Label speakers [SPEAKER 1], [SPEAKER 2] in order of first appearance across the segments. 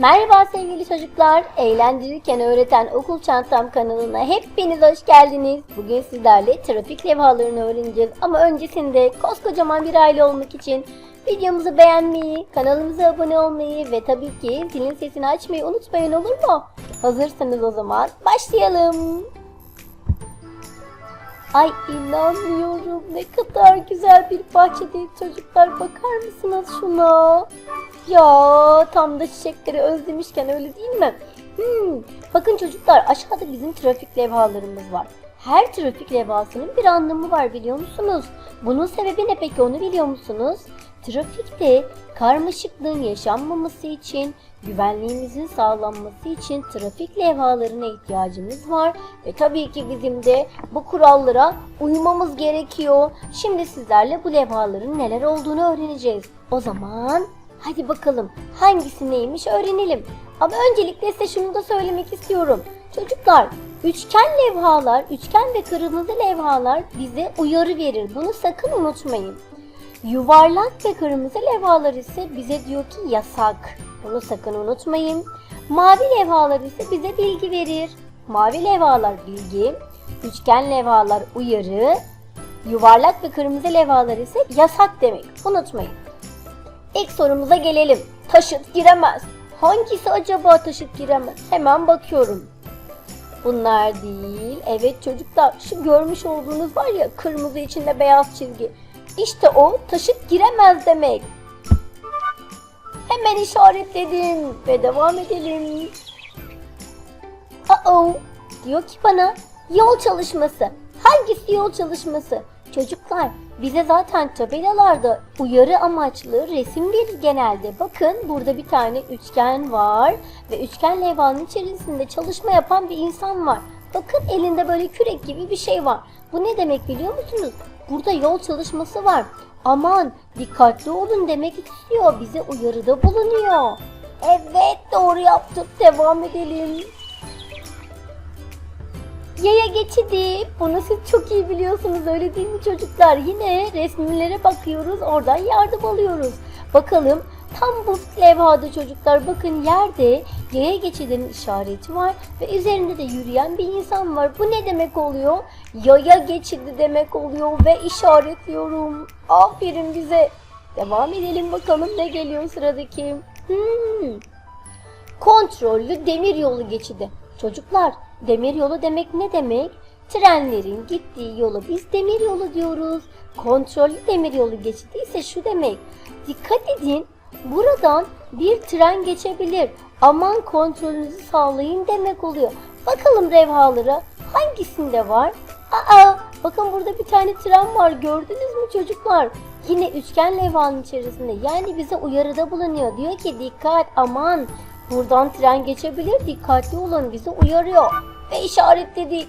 [SPEAKER 1] Merhaba sevgili çocuklar. Eğlendirirken öğreten Okul Çantam kanalına hepiniz hoş geldiniz. Bugün sizlerle trafik levhalarını öğreneceğiz. Ama öncesinde koskocaman bir aile olmak için videomuzu beğenmeyi, kanalımıza abone olmayı ve tabii ki zilin sesini açmayı unutmayın olur mu? Hazırsanız o zaman başlayalım. Ay inanmıyorum ne kadar güzel bir bahçedeyiz çocuklar bakar mısınız şuna? Ya tam da çiçekleri özlemişken öyle değil mi? Hmm, bakın çocuklar aşağıda bizim trafik levhalarımız var. Her trafik levhasının bir anlamı var biliyor musunuz? Bunun sebebi ne peki onu biliyor musunuz? Trafikte karmaşıklığın yaşanmaması için, güvenliğimizin sağlanması için trafik levhalarına ihtiyacımız var. Ve tabii ki bizim de bu kurallara uymamız gerekiyor. Şimdi sizlerle bu levhaların neler olduğunu öğreneceğiz. O zaman hadi bakalım hangisi neymiş öğrenelim. Ama öncelikle size şunu da söylemek istiyorum. Çocuklar üçgen levhalar, üçgen ve kırmızı levhalar bize uyarı verir. Bunu sakın unutmayın. Yuvarlak ve kırmızı levhalar ise bize diyor ki yasak. Bunu sakın unutmayın. Mavi levhalar ise bize bilgi verir. Mavi levhalar bilgi, üçgen levhalar uyarı, yuvarlak ve kırmızı levhalar ise yasak demek. Unutmayın. İlk sorumuza gelelim. Taşıt giremez. Hangisi acaba taşıt giremez? Hemen bakıyorum. Bunlar değil. Evet çocuklar şu görmüş olduğunuz var ya kırmızı içinde beyaz çizgi. İşte o taşıt giremez demek. Hemen işaretledim ve devam edelim. Uh-oh. Diyor ki bana yol çalışması. Hangisi yol çalışması? Çocuklar bize zaten tabelalarda uyarı amaçlı resim verir genelde. Bakın burada bir tane üçgen var ve üçgen levhanın içerisinde çalışma yapan bir insan var. Bakın elinde böyle kürek gibi bir şey var. Bu ne demek biliyor musunuz? Burada yol çalışması var. Aman dikkatli olun demek istiyor. Bize uyarıda bulunuyor. Evet doğru yaptık. Devam edelim. Yaya geçidi. Bunu siz çok iyi biliyorsunuz öyle değil mi çocuklar? Yine resimlere bakıyoruz oradan yardım alıyoruz. Bakalım tam bu levhada çocuklar bakın yerde yaya geçidinin işareti var ve üzerinde de yürüyen bir insan var. Bu ne demek oluyor? Yaya geçidi demek oluyor ve işaretliyorum. Aferin bize. Devam edelim bakalım ne geliyor sıradaki. Hmm. Kontrollü demir yolu geçidi. Çocuklar demir yolu demek ne demek? Trenlerin gittiği yolu biz demir yolu diyoruz. Kontrollü demir yolu geçidi şu demek. Dikkat edin buradan bir tren geçebilir. Aman kontrolünüzü sağlayın demek oluyor. Bakalım levhalara hangisinde var? Aa bakın burada bir tane tren var gördünüz mü çocuklar? Yine üçgen levhanın içerisinde yani bize uyarıda bulunuyor. Diyor ki dikkat aman Buradan tren geçebilir, dikkatli olun bizi uyarıyor. Ve işaretledik.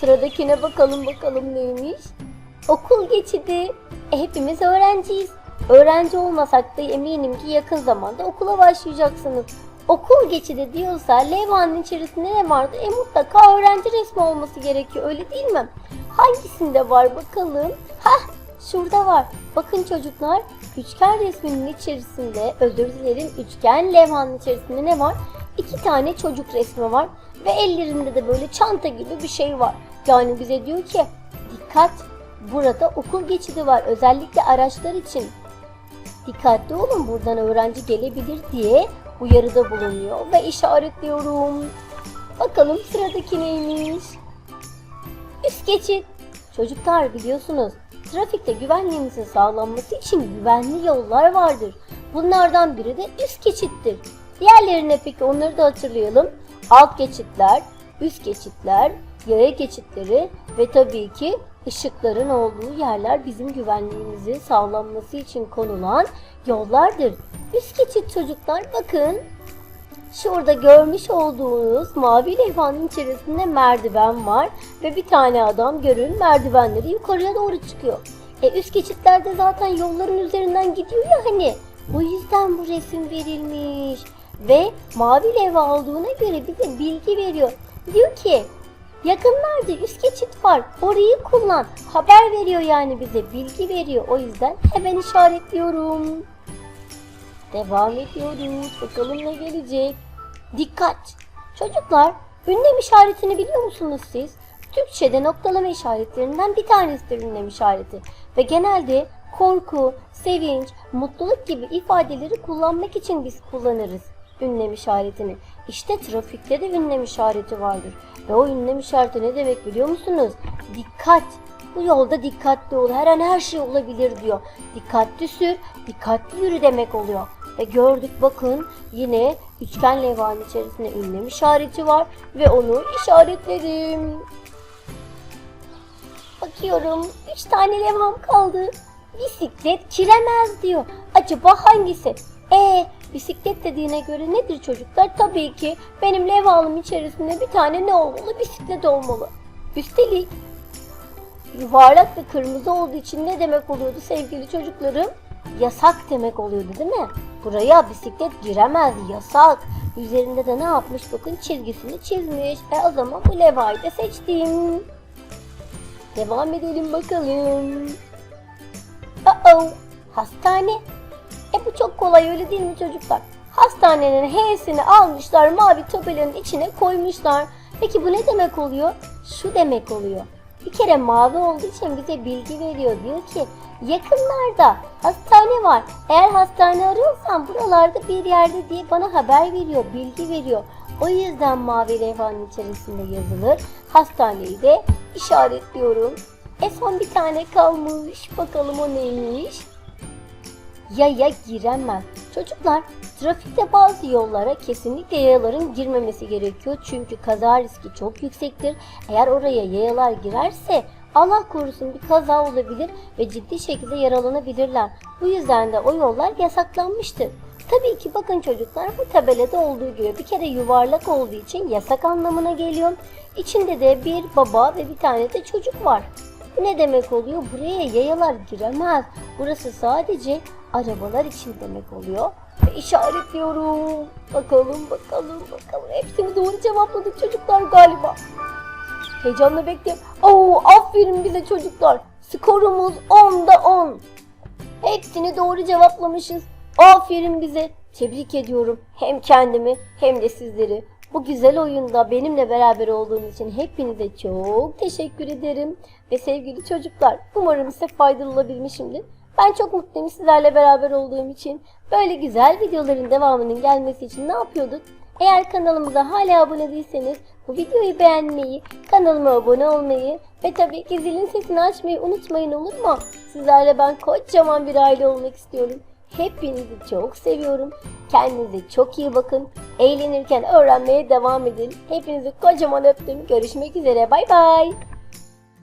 [SPEAKER 1] Sıradakine bakalım bakalım neymiş. Okul geçidi. E, hepimiz öğrenciyiz. Öğrenci olmasak da eminim ki yakın zamanda okula başlayacaksınız. Okul geçidi diyorsa levhanın içerisinde ne vardı? E mutlaka öğrenci resmi olması gerekiyor öyle değil mi? Hangisinde var bakalım? Hah şurada var. Bakın çocuklar üçgen resminin içerisinde özür dilerim üçgen levhanın içerisinde ne var? İki tane çocuk resmi var ve ellerinde de böyle çanta gibi bir şey var. Yani bize diyor ki dikkat burada okul geçidi var özellikle araçlar için. Dikkatli olun buradan öğrenci gelebilir diye uyarıda bulunuyor ve işaretliyorum. Bakalım sıradaki neymiş? Üst geçit. Çocuklar biliyorsunuz trafikte güvenliğimizin sağlanması için güvenli yollar vardır. Bunlardan biri de üst geçittir. Diğerlerine peki onları da hatırlayalım. Alt geçitler, üst geçitler, yaya geçitleri ve tabii ki ışıkların olduğu yerler bizim güvenliğimizin sağlanması için konulan yollardır. Üst geçit çocuklar bakın. Şurada görmüş olduğunuz mavi levhanın içerisinde merdiven var ve bir tane adam görün merdivenleri yukarıya doğru çıkıyor. E üst geçitlerde zaten yolların üzerinden gidiyor ya hani. O yüzden bu resim verilmiş. Ve mavi levha olduğuna göre bize bilgi veriyor. Diyor ki yakınlarda üst geçit var orayı kullan. Haber veriyor yani bize bilgi veriyor. O yüzden hemen işaretliyorum. Devam ediyoruz. Bakalım ne gelecek. Dikkat! Çocuklar, ünlem işaretini biliyor musunuz siz? Türkçe'de noktalama işaretlerinden bir tanesidir ünlem işareti. Ve genelde korku, sevinç, mutluluk gibi ifadeleri kullanmak için biz kullanırız ünlem işaretini. İşte trafikte de ünlem işareti vardır. Ve o ünlem işareti ne demek biliyor musunuz? Dikkat! Bu yolda dikkatli ol. Her an her şey olabilir diyor. Dikkatli sür, dikkatli yürü demek oluyor. Ve gördük bakın yine üçgen levhanın içerisinde ünlem işareti var ve onu işaretledim. Bakıyorum üç tane levham kaldı. Bisiklet kiremez diyor. Acaba hangisi? E bisiklet dediğine göre nedir çocuklar? Tabii ki benim levhalım içerisinde bir tane ne olmalı? Bisiklet olmalı. Üstelik yuvarlak ve kırmızı olduğu için ne demek oluyordu sevgili çocuklarım? Yasak demek oluyordu değil mi? Buraya bisiklet giremez yasak. Üzerinde de ne yapmış bakın çizgisini çizmiş. E o zaman bu levhayı da seçtim. Devam edelim bakalım. Uh-oh, hastane. E bu çok kolay öyle değil mi çocuklar? Hastanenin H'sini almışlar mavi tabelanın içine koymuşlar. Peki bu ne demek oluyor? Şu demek oluyor. Bir kere mavi olduğu için bize bilgi veriyor. Diyor ki yakınlarda hastane var. Eğer hastane arıyorsan buralarda bir yerde diye bana haber veriyor, bilgi veriyor. O yüzden mavi levhanın içerisinde yazılır. Hastaneyi de işaretliyorum. E son bir tane kalmış. Bakalım o neymiş? Yaya giremez. Çocuklar trafikte bazı yollara kesinlikle yayaların girmemesi gerekiyor. Çünkü kaza riski çok yüksektir. Eğer oraya yayalar girerse Allah korusun bir kaza olabilir ve ciddi şekilde yaralanabilirler. Bu yüzden de o yollar yasaklanmıştır. Tabii ki bakın çocuklar bu tabelada olduğu gibi bir kere yuvarlak olduğu için yasak anlamına geliyor. İçinde de bir baba ve bir tane de çocuk var. Ne demek oluyor? Buraya yayalar giremez. Burası sadece arabalar için demek oluyor. Ve işaretliyorum. Bakalım bakalım bakalım. Hepsini doğru cevapladık çocuklar galiba. Heyecanla bekliyorum. Oo, aferin bize çocuklar. Skorumuz 10'da 10. Hepsini doğru cevaplamışız. Aferin bize. Tebrik ediyorum. Hem kendimi hem de sizleri. Bu güzel oyunda benimle beraber olduğunuz için hepinize çok teşekkür ederim. Ve sevgili çocuklar umarım size faydalı olabilmişimdir. Ben çok mutluyum sizlerle beraber olduğum için. Böyle güzel videoların devamının gelmesi için ne yapıyorduk? Eğer kanalımıza hala abone değilseniz bu videoyu beğenmeyi, kanalıma abone olmayı ve tabii ki zilin sesini açmayı unutmayın olur mu? Sizlerle ben kocaman bir aile olmak istiyorum. Hepinizi çok seviyorum. Kendinize çok iyi bakın. Eğlenirken öğrenmeye devam edin. Hepinizi kocaman öptüm. Görüşmek üzere. Bay bay.